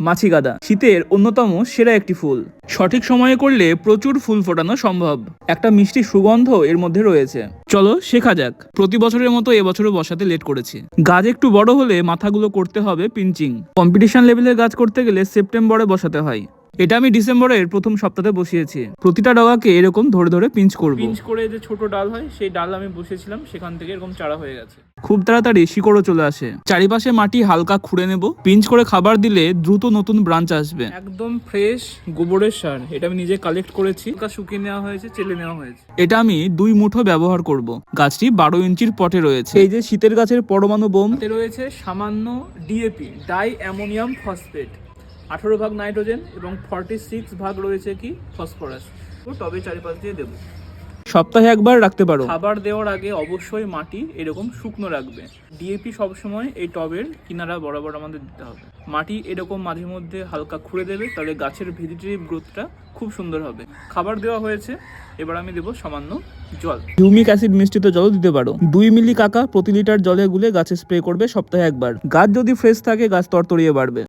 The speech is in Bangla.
মাছি গাদা। শীতের অন্যতম সেরা একটি ফুল। সঠিক সময়ে করলে প্রচুর ফুল ফোটানো সম্ভব। একটা মিষ্টি সুগন্ধ এর মধ্যে রয়েছে। চলো শেখা যাক। প্রতি বছরের মতো এবছরও বসাতে লেট করেছি। গাছ একটু বড় হলে মাথাগুলো করতে হবে পিঞ্চিং কম্পিটিশন লেভেলের গাছ করতে গেলে সেপ্টেম্বরে বসাতে হয়। এটা আমি ডিসেম্বরের প্রথম সপ্তাহে বসিয়েছি। প্রতিটা ডগাকে এরকম ধরে ধরে পিঞ্চ করব। পিঞ্চ করে যে ছোট ডাল হয় সেই ডাল আমি বসিয়েছিলাম সেখান থেকে এরকম চারা হয়ে গেছে। খুব তাড়াতাড়ি শিকড়ও চলে আসে। চারিপাশে মাটি হালকা খুঁড়ে নেব। পিঞ্চ করে খাবার দিলে দ্রুত নতুন ব্রাঞ্চ আসবে। একদম ফ্রেশ গোবরের সার এটা আমি নিজে কালেক্ট করেছি। হালকা শুকিয়ে নেওয়া হয়েছে চেলে নেওয়া হয়েছে। এটা আমি দুই মুঠো ব্যবহার করব। গাছটি বারো ইঞ্চির পটে রয়েছে। এই যে শীতের গাছের পরমাণু বোম। রয়েছে সামান্য ডিএপি ডাই অ্যামোনিয়াম ফসফেট আঠারো ভাগ নাইট্রোজেন এবং ফর্টি সিক্স ভাগ রয়েছে কি ফসফরাস। টবে চারিপাশ দিয়ে দেবো। সপ্তাহে একবার রাখতে পারো। খাবার দেওয়ার আগে অবশ্যই মাটি এরকম শুকনো রাখবে। ডিএপি সবসময় এই টবের কিনারা বরাবর আমাদের দিতে হবে। মাটি এরকম মাঝে মধ্যে হালকা খুঁড়ে দেবে তাহলে গাছের ভেজিটেটিভ গ্রোথটা খুব সুন্দর হবে। খাবার দেওয়া হয়েছে এবার আমি দেবো সামান্য জল। হিউমিক অ্যাসিড মিশ্রিত জল দিতে পারো। দুই মিলি কাকা প্রতি লিটার জলে গুলে গাছে স্প্রে করবে সপ্তাহে একবার। গাছ যদি ফ্রেশ থাকে গাছ তরতরিয়ে বাড়বে।